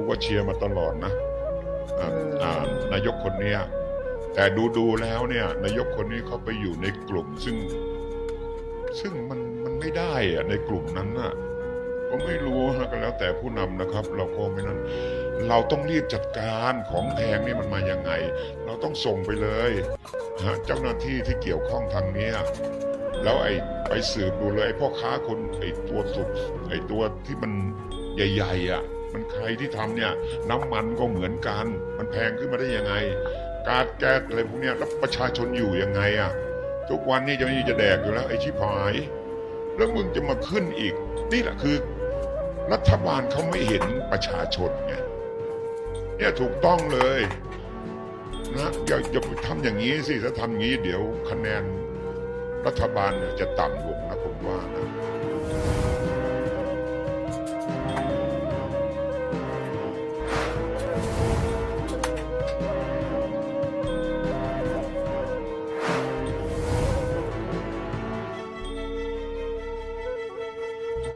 กูก็เชียร์มาตลอดนะนายกคนเนี้ยแต่ดูดูๆแล้วเนี่ย นายกคนนี้เขาไปอยู่ในกลุ่ม ซึ่ง ซึ่งมันมันไม่ได้อะในกลุ่มนั้นน่ะก็ไม่รู้ฮะก็แล้วแต่ผู้นำนะครับ เราก็ไม่นั้นเราต้องรีบจัดการของแพงนี่มันมายังไง เราต้องส่งไปเลยฮะเจ้าหน้าที่ที่เกี่ยวข้องทางเนี้ยแล้วไอ้ไปสืบดูเลยไอ้พ่อค้าคนไอ้ตัวสุกไอ้ตัวที่มันใหญ่ ๆอะ มันใครที่ทำเนี่ยน้ำมันก็เหมือนกัน มันแพงขึ้นมาได้ยังไง การแก๊สอะไรพวกเนี้ยแล้วประชาชนอยู่ยังไงอะทุกวันนี้จะมีจะแดกอยู่แล้วไอ้ชิบหาย แล้วมึงจะมาขึ้นอีก นี่แหละคือ รัฐบาลเขาไม่เห็นประชาชนไงเนี่ยถูกต้องเลยนะอย่าอย่าไปทำอย่างนี้สิถ้าทำอย่างนี้เดี๋ยวคะแนนรัฐบาลจะต่ำลงนะผมว่านะ